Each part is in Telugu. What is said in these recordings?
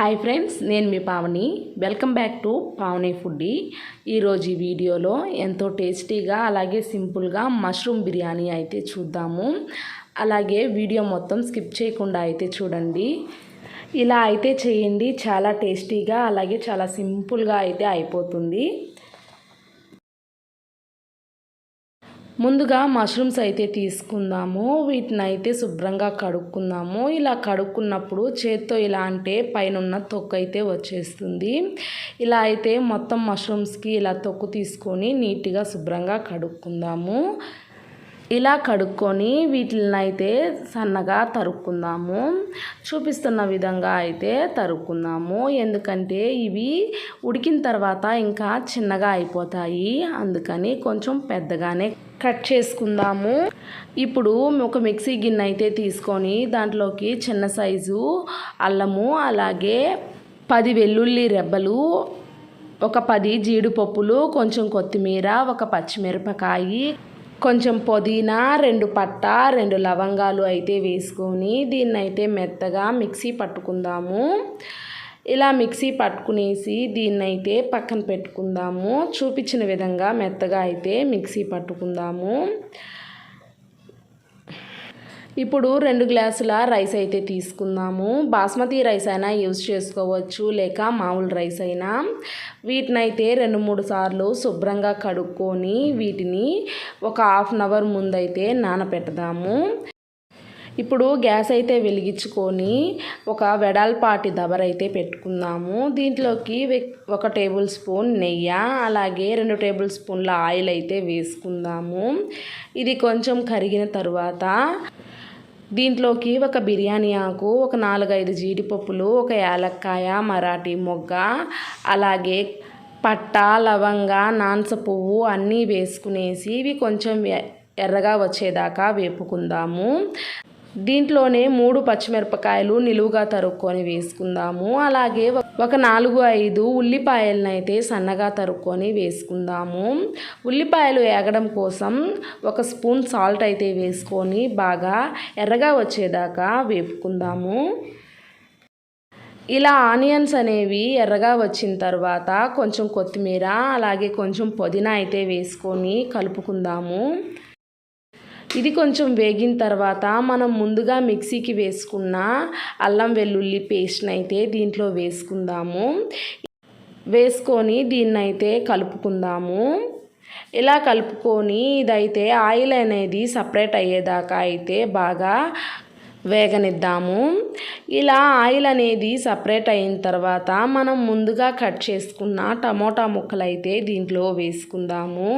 హాయ్ ఫ్రెండ్స్ నేను మీ Pavani. Welcome back to Pavani foodie ఈరోజు ఈ వీడియోలో ఎంతో టేస్టీగా అలాగే సింపుల్గా మష్రూమ్ బిర్యానీ అయితే చూద్దాము. అలాగే వీడియో మొత్తం స్కిప్ చేయకుండా అయితే చూడండి. ఇలా అయితే చేయండి. చాలా టేస్టీగా అలాగే చాలా సింపుల్గా అయితే అయిపోతుంది. ముందుగా మష్రూమ్స్ అయితే తీసుకుందాము వీటిని అయితే శుభ్రంగా కడుక్కుందాము. ఇలా కడుక్కున్నప్పుడు చేత్తో ఇలా అంటే పైన ఉన్న తొక్కు అయితే వచ్చేస్తుంది. ఇలా అయితే మొత్తం మష్రూమ్స్కి ఇలా తొక్కు తీసుకొని నీట్గా శుభ్రంగా కడుక్కుందాము. ఇలా కడుక్కొని వీటిని అయితే సన్నగా తరుక్కుందాము. చూపిస్తున్న విధంగా అయితే తరుక్కుందాము. ఎందుకంటే ఇవి ఉడికిన తర్వాత ఇంకా చిన్నగా అయిపోతాయి. అందుకని కొంచెం పెద్దగానే కట్ చేసుకుందాము. ఇప్పుడు ఒక మిక్సీ గిన్నె అయితే తీసుకొని దాంట్లోకి చిన్న సైజు అల్లము అలాగే పది వెల్లుల్లి రెబ్బలు ఒక పది జీడిపప్పులు కొంచెం కొత్తిమీర ఒక పచ్చిమిరపకాయి కొంచెం పుదీనా రెండు పట్ట రెండు లవంగాలు అయితే వేసుకొని దీన్ని అయితే మెత్తగా మిక్సీ పట్టుకుందాము. ఇలా మిక్సీ పట్టుకునేసి దీన్ని అయితే పక్కన పెట్టుకుందాము. చూపించిన విధంగా మెత్తగా అయితే మిక్సీ పట్టుకుందాము. ఇప్పుడు రెండు గ్లాసుల రైస్ అయితే తీసుకుందాము. బాస్మతి రైస్ అయినా యూజ్ చేసుకోవచ్చు లేక మామూలు రైస్ అయినా. వీటినైతే రెండు మూడు సార్లు శుభ్రంగా కడుక్కొని వీటిని ఒక హాఫ్ అన్ అవర్ ముందైతే నానపెడదాము. ఇప్పుడు గ్యాస్ అయితే వెలిగించుకొని ఒక వెడల్పాటి దబరైతే పెట్టుకుందాము. దీంట్లోకి ఒక టేబుల్ స్పూన్ నెయ్యి అలాగే రెండు టేబుల్ స్పూన్ల ఆయిల్ అయితే వేసుకుందాము. ఇది కొంచెం కరిగిన తర్వాత దీంట్లోకి ఒక బిర్యానీ ఆకు ఒక నాలుగైదు జీడిపప్పులు ఒక యాలక్కాయ మరాఠీ మొగ్గ అలాగే పట్ట లవంగ నాన్స పువ్వు అన్నీ వేసుకునేసి ఇవి కొంచెం ఎర్రగా వచ్చేదాకా వేపుకుందాము. దీంట్లోనే మూడు పచ్చిమిరపకాయలు నిలువుగా తరుక్కొని వేసుకుందాము. అలాగే ఒక నాలుగు ఐదు ఉల్లిపాయలను అయితే సన్నగా తరుక్కొని వేసుకుందాము. ఉల్లిపాయలు ఏగడం కోసం ఒక స్పూన్ సాల్ట్ అయితే వేసుకొని బాగా ఎర్రగా వచ్చేదాకా వేపుకుందాము. ఇలా ఆనియన్స్ అనేవి ఎర్రగా వచ్చిన తర్వాత కొంచెం కొత్తిమీర అలాగే కొంచెం పుదీనా అయితే వేసుకొని కలుపుకుందాము. ఇది కొంచెం వేగిన తర్వాత మనం ముందుగా మిక్సీకి వేసుకున్న అల్లం వెల్లుల్లి పేస్ట్ని అయితే దీంట్లో వేసుకుందాము. వేసుకొని దీన్నైతే కలుపుకుందాము. ఇలా కలుపుకొని ఇదైతే ఆయిల్ అనేది సపరేట్ అయ్యేదాకా అయితే బాగా వేగనిద్దాము. ఇలా ఆయిల్ అనేది సపరేట్ అయిన తర్వాత మనం ముందుగా కట్ చేసుకున్న టమోటా ముక్కలు అయితే దీంట్లో వేసుకుందాము.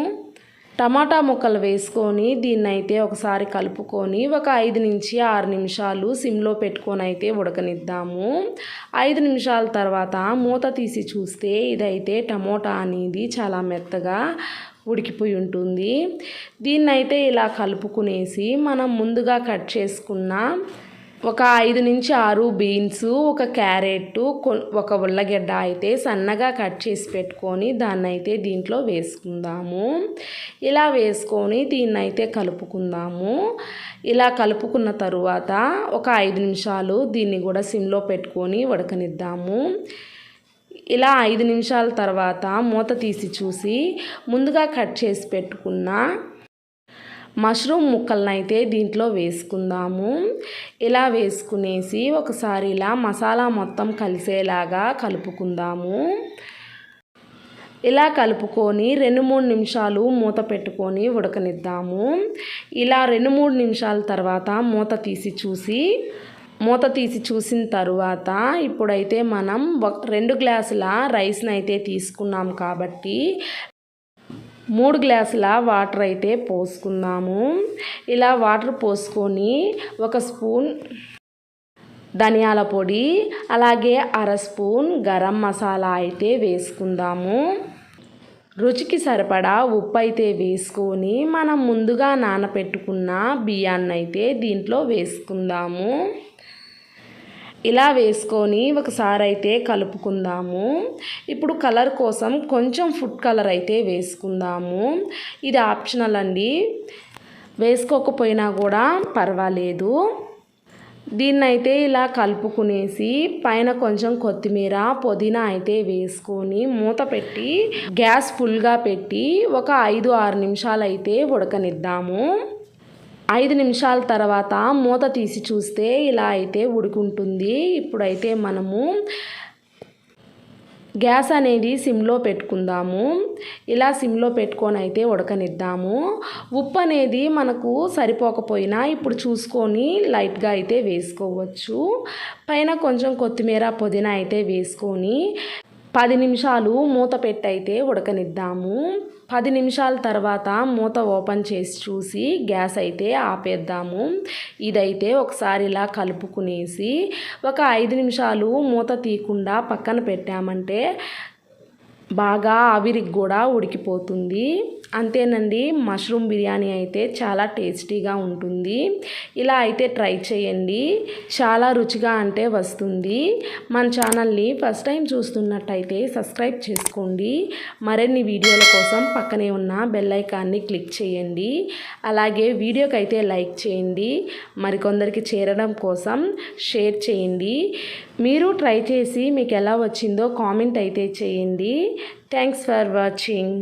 టమాటా ముక్కలు వేసుకొని దీన్ని అయితే ఒకసారి కలుపుకొని ఒక ఐదు నుంచి ఆరు నిమిషాలు సిమ్లో పెట్టుకొని అయితే ఉడకనిద్దాము. ఐదు నిమిషాల తర్వాత మూత తీసి చూస్తే ఇదైతే టమోటా అనేది చాలా మెత్తగా ఉడికిపోయి ఉంటుంది. దీన్నైతే ఇలా కలుపుకునేసి మనం ముందుగా కట్ చేసుకున్న ఒక ఐదు నుంచి ఆరు బీన్స్ ఒక క్యారెట్ ఒక ఉల్లగడ్డ అయితే సన్నగా కట్ చేసి పెట్టుకొని దాన్ని అయితే దీంట్లో వేసుకుందాము. ఇలా వేసుకొని దీన్ని అయితే కలుపుకుందాము. ఇలా కలుపుకున్న తరువాత ఒక ఐదు నిమిషాలు దీన్ని కూడా సిమ్లో పెట్టుకొని ఉడకనిద్దాము. ఇలా ఐదు నిమిషాల తర్వాత మూత తీసి చూసి ముందుగా కట్ చేసి పెట్టుకున్న మష్రూమ్ ముక్కలనైతే దీంట్లో వేసుకుందాము. ఇలా వేసుకునేసి ఒకసారి ఇలా మసాలా మొత్తం కలిసేలాగా కలుపుకుందాము. ఇలా కలుపుకొని రెండు మూడు నిమిషాలు మూత పెట్టుకొని ఉడకనిద్దాము. ఇలా రెండు మూడు నిమిషాల తర్వాత మూత తీసి చూసి మూత తీసి చూసిన తరువాత ఇప్పుడైతే మనం రెండు గ్లాసుల రైస్ని అయితే తీసుకున్నాం కాబట్టి మూడు గ్లాసుల వాటర్ అయితే పోసుకుందాము. ఇలా వాటర్ పోసుకొని ఒక స్పూన్ ధనియాల పొడి అలాగే అర స్పూన్ గరం మసాలా అయితే వేసుకుందాము. రుచికి సరిపడా ఉప్పు అయితే వేసుకొని మనం ముందుగా నానపెట్టుకున్న బియ్యాన్ని అయితే దీంట్లో వేసుకుందాము. ఇలా వేసుకొని ఒకసారి అయితే కలుపుకుందాము. ఇప్పుడు కలర్ కోసం కొంచెం ఫుడ్ కలర్ అయితే వేసుకుందాము. ఇది ఆప్షనల్ అండి. వేసుకోకపోయినా కూడా పర్వాలేదు. దీన్నైతే ఇలా కలుపుకునేసి పైన కొంచెం కొత్తిమీర పుదీనా అయితే వేసుకొని మూత పెట్టి గ్యాస్ ఫుల్గా పెట్టి ఒక ఐదు ఆరు నిమిషాలు అయితే ఉడకనిద్దాము. ఐదు నిమిషాల తర్వాత మూత తీసి చూస్తే ఇలా అయితే ఉడుకుంటుంది. ఇప్పుడైతే మనము గ్యాస్ అనేది సిమ్లో పెట్టుకుందాము. ఇలా సిమ్లో పెట్టుకొని అయితే ఉడకనిద్దాము. ఉప్పు అనేది మనకు సరిపోకపోయినా ఇప్పుడు చూసుకొని లైట్గా అయితే వేసుకోవచ్చు. పైన కొంచెం కొత్తిమీర పుదీనా అయితే వేసుకొని పది నిమిషాలు మూత పెట్టయితే ఉడకనిద్దాము. పది నిమిషాల తర్వాత మూత ఓపెన్ చేసి చూసి గ్యాస్ అయితే ఆపేద్దాము. ఇదైతే ఒకసారి ఇలా కలుపుకునేసి ఒక ఐదు నిమిషాలు మూత తీయకుండా పక్కన పెట్టామంటే బాగా ఆవిరికి కూడా ఉడికిపోతుంది. అంతేనండి మష్రూమ్ బిర్యానీ అయితే చాలా టేస్టీగా ఉంటుంది. ఇలా అయితే ట్రై చేయండి. చాలా రుచిగా అంటే వస్తుంది. మన ఛానల్ని ఫస్ట్ టైం చూస్తున్నట్టయితే సబ్స్క్రైబ్ చేసుకోండి. మరిన్ని వీడియోల కోసం పక్కనే ఉన్న బెల్ ఐకాన్ని క్లిక్ చేయండి. అలాగే వీడియోకి అయితే లైక్ చేయండి. మరికొందరికి చేరడం కోసం షేర్ చేయండి. మీరు ట్రై చేసి మీకు ఎలా వచ్చిందో కామెంట్ అయితే చేయండి. Thanks for watching